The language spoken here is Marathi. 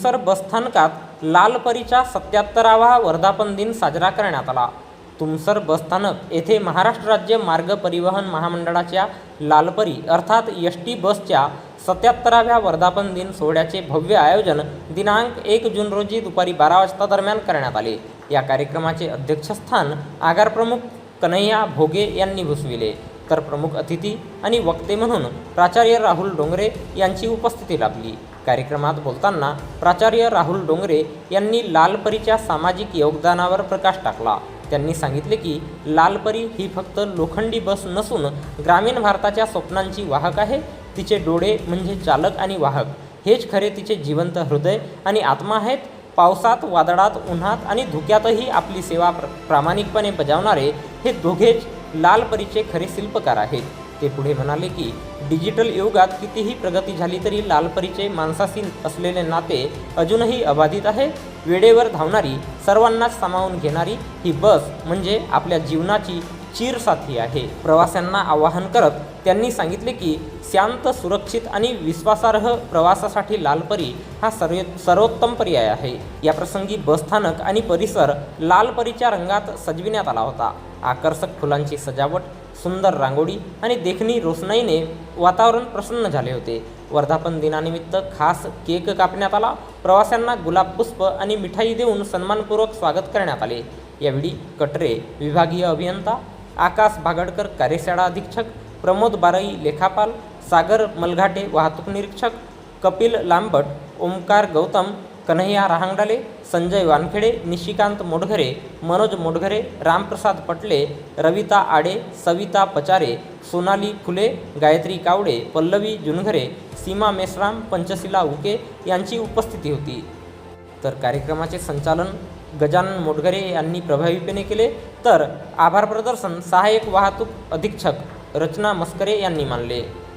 तुमसर बसस्थानकात लालपरीचा सत्याहत्तरावा वर्धापन दिन साजरा करण्यात आला. तुमसर बसस्थानक येथे महाराष्ट्र राज्य मार्ग परिवहन महामंडळाच्या लालपरी अर्थात एस टी बसच्या सत्याहत्तराव्या वर्धापन दिन सोहळ्याचे भव्य आयोजन दिनांक एक जून रोजी दुपारी बारा वाजता दरम्यान करण्यात आले. या कार्यक्रमाचे अध्यक्षस्थान आगारप्रमुख कन्हैया भोगे यांनी भूषविले. तर प्रमुख अतिथी आणि वक्ते म्हणून प्राचार्य राहुल डोंगरे यांची उपस्थिती लाभली. कार्यक्रमात बोलताना प्राचार्य राहुल डोंगरे यांनी लालपरीच्या सामाजिक योगदानावर प्रकाश टाकला. त्यांनी सांगितले की लालपरी ही फक्त लोखंडी बस नसून ग्रामीण भारताच्या स्वप्नांची वाहक आहे. तिचे डोळे म्हणजे चालक आणि वाहक. हेच खरे तिचे जिवंत हृदय आणि आत्मा आहेत. पावसात वादळात उन्हात आणि धुक्यातही आपली सेवा प्र प्रामाणिकपणे बजावणारे हे दोघेच लाल परीचे खरे शिल्पकार आहेत. ते पुढे म्हणाले की डिजिटल युगात कितीही प्रगती झाली तरी लालपरीचे माणसाशी असलेले नाते अजूनही अबाधित आहे. वेळेवर धावणारी सर्वांनाच सामावून घेणारी ही बस म्हणजे आपल्या जीवनाची चिरसाथी आहे. प्रवाशांना आवाहन करत त्यांनी सांगितले की शांत सुरक्षित आणि विश्वासार्ह प्रवासासाठी लालपरी हा सर्व सर्वोत्तम पर्याय आहे. याप्रसंगी बसस्थानक आणि परिसर लालपरीच्या रंगात सजविण्यात आला होता. आकर्षक फुलांची सजावट सुंदर रांगोळी आणि देखणी रोषणाईने वातावरण प्रसन्न झाले होते. वर्धापन दिनानिमित्त खास केक कापण्यात आला. प्रवाशांना गुलाब पुष्प आणि मिठाई देऊन सन्मानपूर्वक स्वागत करण्यात आले. यावेळी कटरे विभागीय अभियंता आकाश भागडकर कार्यशाळा अधीक्षक प्रमोद बारई लेखापाल सागर मलघाटे वाहतूक निरीक्षक कपिल लांबट ओमकार गौतम कन्हैया रहांगडाले संजय वानखेडे निशिकांत मोडघरे मनोज मोडघरे रामप्रसाद पटले रविता आडे सविता पचारे सोनाली फुले गायत्री कावडे पल्लवी जुनघरे सीमा मेश्राम पंचशिला उके यांची उपस्थिती होती. तर कार्यक्रमाचे संचालन गजानन मोटघरे यांनी प्रभावीपणे केले. तर आभार प्रदर्शन सहाय्यक वाहतूक अधीक्षक रचना मस्करे यांनी मानले.